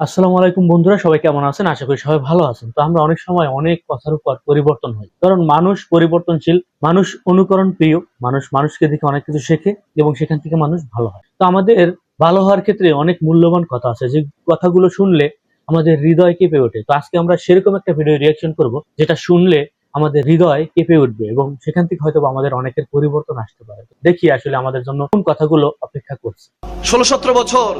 আসসালামু আলাইকুম বন্ধুরা, সবাই কেমন আছেন? আশা করি সবাই ভালো আছেন। তো আমরা অনেক সময় অনেক কথার উপর পরিবর্তন হই। কারণ মানুষ পরিবর্তনশীল, মানুষ অনুকরণ প্রিয়, মানুষ মানুষকে দেখে অনেক কিছু শেখে এবং সেখান থেকে মানুষ ভালো হয়। তো আমাদের ভালো হওয়ার ক্ষেত্রে অনেক মূল্যবান কথা আছে। যে কথাগুলো শুনলে আমাদের হৃদয় কেঁপে ওঠে। তো আজকে আমরা সেরকম একটা ভিডিও রিয়াকশন করব, যেটা শুনলে আমাদের হৃদয় কেঁপে উঠবে এবং সেখান থেকে হয়তো আমাদের অনেকের পরিবর্তন আসতে পারে। দেখি আসলে আমাদের জন্য কোন কথাগুলো অপেক্ষা করছে। ষোলো সতেরো বছর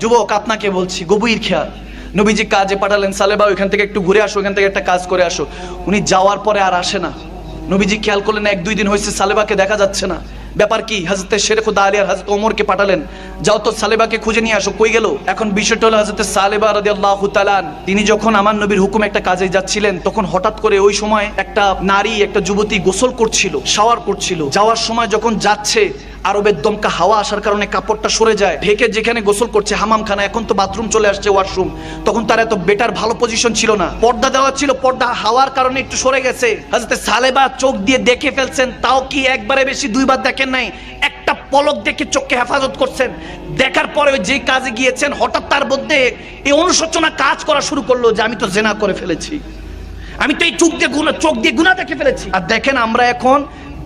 যুবক, আপনাকে বলছি, গভীর খেয়াল। নবীজি কাজে পাঠালেন, সালেবা, ওইখান থেকে একটু ঘুরে আসো, ওইখান থেকে একটা কাজ করে আসো। উনি যাওয়ার পরে আর আসে না। নবীজি খেয়াল করলেন, এক, দুই দিন হয়েছে, সালেবাকে দেখা যাচ্ছে না। ব্যাপার কি? হাজরতে শেরেখুদ আলী আর হাজরত ওমরকে পাঠালেন। যাও তো সালেবাকে খুঁজে নিয়ে আসো, কই গেল? এখন বিষয়টা হলো হাজরতে সালেবা রাদিয়াল্লাহু তাআলা তিনি যখন আমার নবীর হুকুম একটা কাজে যাচ্ছিলেন, তখন হঠাৎ করে ওই সময় একটা নারী, একটা যুবতী গোসল করছিল, শাওয়ার করছিল। যাওয়ার সময় যখন যাচ্ছে আরবের দমকা হাওয়া আসার কারণে কাপড়টা সরে যায়। ঢেকে যেখানে গোসল করছে হামামখানা এখন তো বাথরুম চলে আসছে ওয়াশরুম। তখন তার এত বেটার ভালো পজিশন ছিল না। পর্দা দেওয়া ছিল, পর্দা হাওয়ার কারণে একটু সরে গেছে। হাজরতে সালেবা চোখ দিয়ে দেখে ফেলছেন, তাও কি একবারে বেশি, দুইবার দেখেন নাই। একটা পলক দেখে চোখকে হেফাজত করছেন। দেখার পরে যে কাজে গিয়েছেন, হঠাৎ তার মধ্যে এই অনুশোচনা কাজ করা শুরু করল যে, আমি তো জেনা করে ফেলেছি। আমি তো এই চোখ দিয়ে গুণা চোখ দিয়ে গুণা দেখে ফেলেছি। আর দেখেন, আমরা এখন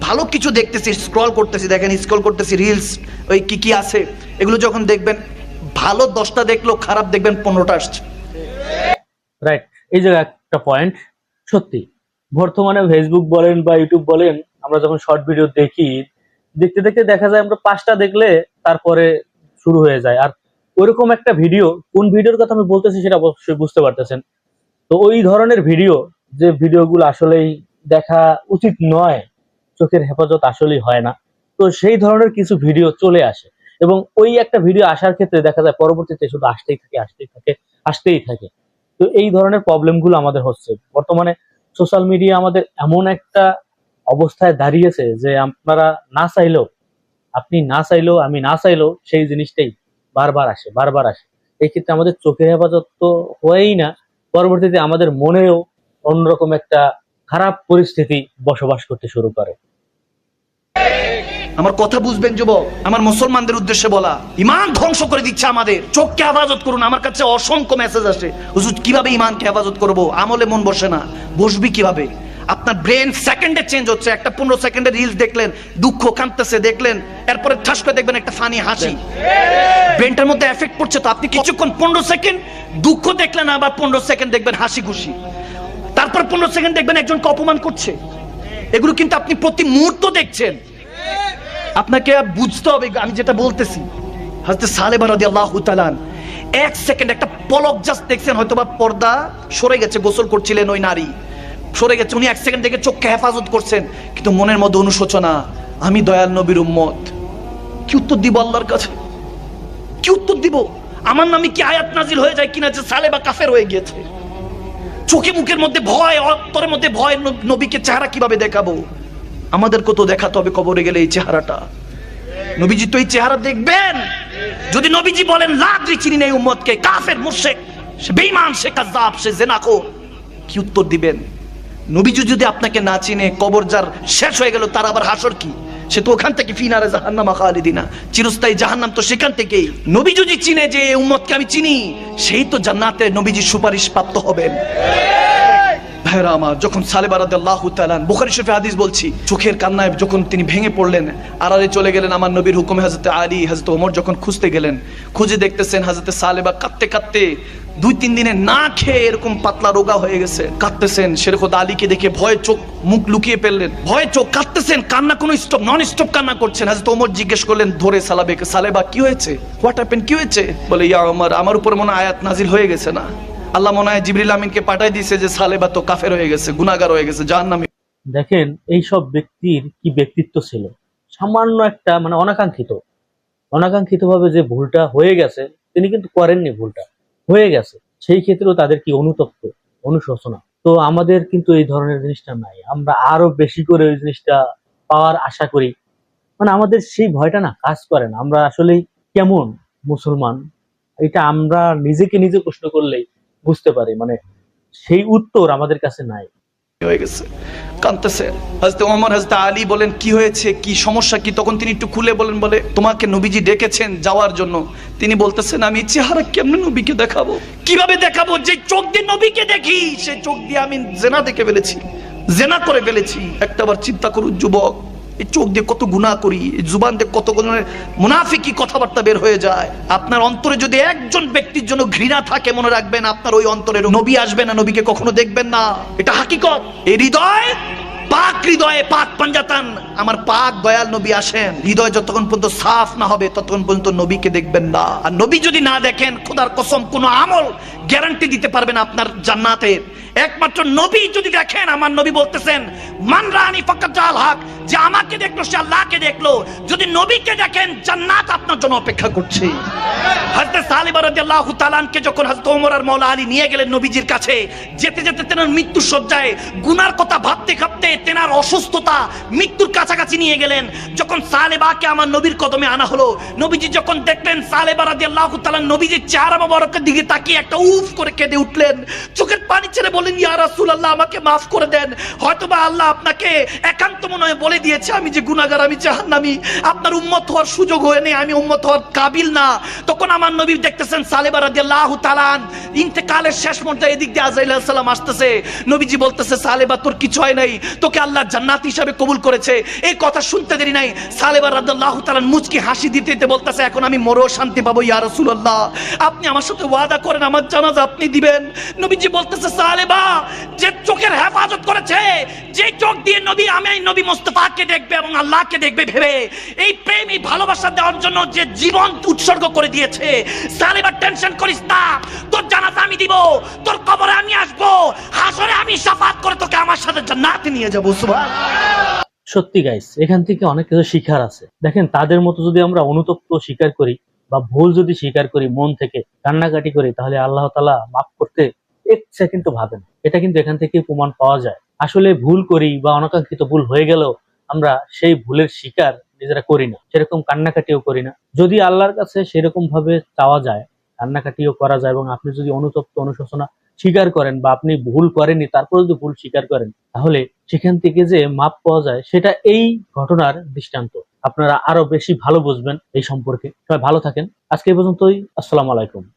ভালো কিছু দেখতেছি স্ক্রল করতেছি, দেখেন স্ক্রল করতেছি রিলস ওই কি কি আছে, এগুলো যখন দেখবেন, ভালো দশটা দেখলেও খারাপ দেখবেন, পনেরোটা আসছে। রাইট এই যে একটা পয়েন্ট সত্যি, বর্তমানে ফেসবুক বলেন বা ইউটিউব বলেন, আমরা যখন শর্ট ভিডিও দেখি, দেখতে দেখতে দেখা যায় আমরা পাঁচটা দেখলে তারপরে শুরু হয়ে যায়। আর ওইরকম একটা ভিডিও কোন ভিডিওর কথা আমি বলতেছি সেটা অবশ্যই বুঝতে পারতেছেন। তো ওই ধরনের ভিডিও যে ভিডিওগুলো আসলেই দেখা উচিত নয় চোখের হেফাজত আসলেই হয় না। তো সেই ধরনের কিছু ভিডিও চলে আসে এবং ওই একটা ভিডিও আসার ক্ষেত্রে দেখা যায় পরবর্তীতে শুধু আসতেই থাকে আসতেই থাকে আসতেই থাকে। তো এই ধরনের প্রবলেমগুলো আমাদের হচ্ছে। বর্তমানে সোশ্যাল মিডিয়া আমাদের এমন একটা অবস্থায় দাঁড়িয়েছে যে আপনারা না চাইলেও, আপনি না চাইলেও, আমি না চাইলেও সেই জিনিসটাই বারবার আসে বারবার আসে। এই ক্ষেত্রে আমাদের চোখের হেফাজত তো হয়ই না। পরবর্তীতে আমাদের মনেও অন্যরকম একটা খারাপ পরিস্থিতি বসবাস করতে শুরু করে। আমার কথা বুঝবেন, যুবক? আমার মুসলমানদের উদ্দেশ্যে বলা। ইমান ধ্বংস করে দিচ্ছে আমাদের। চোখকে হেফাজত করুন। আমার কাছে অসংখ্য মেসেজ আসে। হুজুর, কীভাবে ইমানকে হেফাজত করব? আমলে মন বসে না। বসবি কীভাবে? আপনার ব্রেন সেকেন্ডে চেঞ্জ হচ্ছে। একটা পনেরো সেকেন্ডে রিলস দেখলেন, দুঃখ কাঁদতেছে, দেখলেন, এরপরে ঠাস করে দেখবেন একটা ফানি হাসি। ব্রেনটার মধ্যে এফেক্ট পড়ছে তো। আপনি কিছুক্ষণ পনেরো সেকেন্ড দুঃখ দেখলেন, আবার পনেরো সেকেন্ড দেখবেন হাসি খুশি। তারপর পনেরো সেকেন্ড দেখবেন একজনকে অপমান করছে। এগুলো কিন্তু আপনি প্রতি মুহূর্ত দেখছেন। আপনাকে বুঝতে হবে, আমি যেটা বলতেছি। হাজতে রাদি আল্লাহ তালান এক সেকেন্ড একটা পলক জাস্ট দেখছেন হয়তো বা পর্দা সরে গেছে, গোসল করছিলেন ওই নারী। সরে গেছে, উনি এক সেকেন্ড দেখে চোখকে হেফাজত করছেন, কিন্তু মনের মধ্যে অনুশোচনা, আমি দয়াল নবীর উম্মত। কি উত্তর দিব আল্লাহর কাছে? কি উত্তর দিব? আমার নামে কি আয়াত নাজিল হয়ে যায় কিনা যে সালেবা কাফের হয়ে গিয়েছে? চোখে মুখের মধ্যে ভয়, অন্তরের মধ্যে ভয় নবীকে চেহারা কীভাবে দেখাবো? আমাদেরকে তো দেখাতে হবে কবরে গেলে এই চেহারাটা। নবীজি তো এই চেহারা দেখবেন। যদি নবীজি বলেন লাদ্রি চিনি নেই উম্মতকে, কাফের মুর্শেক সে বেঈমান, সে কাজ্জাব, সে জেনাকো কি উত্তর দিবেন? নবীজি যদি আপনাকে না চিনে, কবর যার শেষ হয়ে গেল, তার আবার হাসর কি? সে তো ওখান থেকে ফিনারে জাহান্নামা খালিদিনা। চিরস্থায়ী জাহান্নাম তো সেখান থেকেই। নবী যদি চিনে যে উম্মতকে আমি চিনি, সেই তো জান্নাতে নবীজি সুপারিশ প্রাপ্ত হবেন। আমার, যখন সালেবা রাদিয়াল্লাহু তাআলা বুখারী শরীফে হাদিস বলছি, চোখের কান্নায় যখন তিনি ভেঙে পড়লেন, আড়ালে চলে গেলেন আমার নবীর হুকুমে হযরত আলী, হযরত ওমর যখন খুঁজতে গেলেন, খুঁজে দেখতেছেন হযরত সালেবা কাঁদতে কাঁদতে দুই তিন দিনে না খেয়ে এরকম পাতলা রোগা হয়ে গেছে, কাঁদতেছেন। শেরখুদ আলীকে দেখে ভয়ে চোখ, মুখ লুকিয়ে ফেললেন। ভয়ে চোখ, কাঁদতেছেন। কান্না কোনো স্টপ নন স্টপ কান্না করছেন। হযরত ওমর জিজ্ঞেস করলেন, ধরে সালাবেকে সালেবা, কি হয়েছে? হোয়াট হ্যাপেন কি হয়েছে? বলে, ইয়া ওমর, আমার উপর মনে আয়াত নাজিল হয়ে গেছে না। আল্লাহ মনে হয় জিবরিল আমিনকে পাঠাই দিয়েছে যে সালেবা তো কাফের হয়ে গেছে, গুনাহগার হয়ে গেছে যার নামে দেখেন এই সব ব্যক্তির কি ব্যক্তিত্ব ছিল? সামান্য একটা মানে অনাকাঙ্ক্ষিত। অনাকাঙ্ক্ষিত ভাবে যে ভুলটা হয়ে গেছে, তিনি কিন্তু করেননি ভুলটা। হয়ে গেছে, সেই ক্ষেত্রেও তাদের কি অনুতপ্ত, অনুশোচনা? তো আমাদের কিন্তু এই ধরনের জিনিসটা নাই। আমরা আরও বেশি করে ওই জিনিসটা পাওয়ার আশা করি। মানে আমাদের সেই ভয়টা না কাজ করে না। আমরা আসলে কেমন মুসলমান? এটা আমরা নিজেকে নিজে প্রশ্ন করলেই বুঝতে পারি। মানে সেই উত্তর আমাদের কাছে নাই। হয়ে গেছে। কাঁদতেছে। হাজতে ওমর হাজতে আলী বলেন, কি হয়েছে? কি সমস্যা কি? তখন তিনি একটু খুলে বলেন, বলে, তোমাকে নবীজি ডেকেছেন যাওয়ার জন্য। তিনি বলতেছেন, আমি চেহারা কেমনে নবীকে দেখাবো? কীভাবে দেখাবো? যে চোখ দিয়ে নবীকে দেখি, সে চোখ দিয়ে আমি জেনা দেখে ফেলেছি, জেনা করে ফেলেছি। একটাবার চিন্তা করুন, যুবক এই চোখ দিয়ে কত গুণা করি, জুবান দিয়ে কত মুনাফিকি কথাবার্তা বের হয়ে যায়। আপনার অন্তরে যদি একজন ব্যক্তির জন্য ঘৃণা থাকে, মনে রাখবেন আপনার ওই অন্তরের নবী আসবে না, নবীকে কখনো দেখবেন না। এটা হাকিকত। এই হৃদয় পাক হৃদয়ে পাক পাঞ্জাতান। আমার পাক দয়াল নবী আসেন। হৃদয় যতক্ষণ পর্যন্ত সাফ না হবে, ততক্ষণ পর্যন্ত নবীকে দেখবেন না। আর নবী যদি না দেখেন, খোদার কসম, কোনো আমল গ্যারান্টি দিতে পারবেন আপনার জান্নাতের। একমাত্র নবী যদি দেখেন, আমার নবী বলতেছেন, মান রানি ফাকাত হক যে আমাকে দেখল, সে আল্লাহকে দেখল। যদি নবীকে দেখেন, জান্নাত আপনার জন্য অপেক্ষা করছে। হযরত সালিবা রাদিয়াল্লাহু তাআলাকে যখন হযরত ওমর আর মাওলা আলী নিয়ে গেলেন নবীজির কাছে, যেতে যেতে তেনার মৃত্যু সজ্জায় গুনার কথা ভাবতে ভাবতে তেনার অসুস্থতা মৃত্যুর কাছাকাছি নিয়ে গেলেন। যখন সালেবাকে আমার নবীর কদমে আনা হলো, নবীজি যখন দেখলেন সালেবা রাদিয়াল্লাহু তাআলা নবীজির চেহারা মোবারকের দিকে তাকিয়ে একটা উফ করে কেঁদে উঠলেন। চোখের পানি ছেড়ে বলেন ইয়া রাসূলুল্লাহ, আমাকে মাফ করে দেন। হয়তোবা আল্লাহ আপনাকে একান্ত মনে হয় বলে দিয়েছে, আমি যে গুনাহগার, আমি জাহান্নামী। আপনার উম্মত হওয়ার সুযোগ হয়ে নেই, আমি উম্মত হওয়ার কাবিল না। তখন আমার নবী দেখতেছেন সালেবা রাদিয়াল্লাহু তাআলা ইন্তেকালের শেষ মুহূর্তে এদিক দিয়ে সালাম আসতেছে। নবীজি বলতেছে, সালেবা, তোর কিছু হয় নাই। তোকে আল্লাহ জান্নাত হিসাবে কবুল করেছে। এই কথা শুনতে দেরি নাই। সালেবা রাদিয়াল্লাহু তাআলা মুচকি হাসি দিতে দিতে বলতেছে, এখন আমি মরেও শান্তি পাবো, ইয়া রাসূলুল্লাহ। আপনি আমার সাথে ওয়াদা করেন, আমার জানাজা আপনি দিবেন। নবীজি বলতেছে, সালেবা, যে চোখের হেফাজত করেছে, যে চোখ দিয়ে নবী, আমি নবী মোস্তফাকে দেখবে এবং আল্লাহকে দেখবে ভেবে, এই প্রেম এই ভালোবাসা দেওয়ার জন্য যে জীবন উৎসর্গ করে দিয়েছে, সালেবা, টেনশন করিস না, তোর জানাজা আমি দিব, তোর কবরে আমি জান্নাতে নিয়ে যাব, সুবহান। সত্যি গাইস এখান থেকে অনেক কিছু শিখার আছে। দেখেন, তাদের মতো যদি আমরা অনুতপ্ত স্বীকার করি বা ভুল যদি স্বীকার করি মন থেকে, কান্নাকাটি করি, তাহলে আল্লাহ তালা মাফ করতে এক সেকেন্ড ভাবেন এটা কিন্তু এখান থেকে প্রমাণ পাওয়া যায়। আসলে ভুল করি বা অনাকাঙ্ক্ষিত ভুল হয়ে গেলেও আমরা সেই ভুলের শিকার নিজেরা করি না। সেরকম কান্নাকাটিও করি না। যদি আল্লাহর কাছে সেরকম ভাবে চাওয়া যায় কান্নাকাটিও করা যায় এবং আপনি যদি অনুতপ্ত অনুশোচনা স্বীকার করেন বা আপনি ভুল করেননি তারপর যদি ভুল স্বীকার করেন, তাহলে সেখান থেকে যে মাপ পাওয়া যায়, সেটা এই ঘটনার দৃষ্টান্ত। আপনারা আরও বেশি ভালো বুঝবেন এই সম্পর্কে। সবাই ভালো থাকেন। আজকে এই পর্যন্তই। আসসালাম আলাইকুম।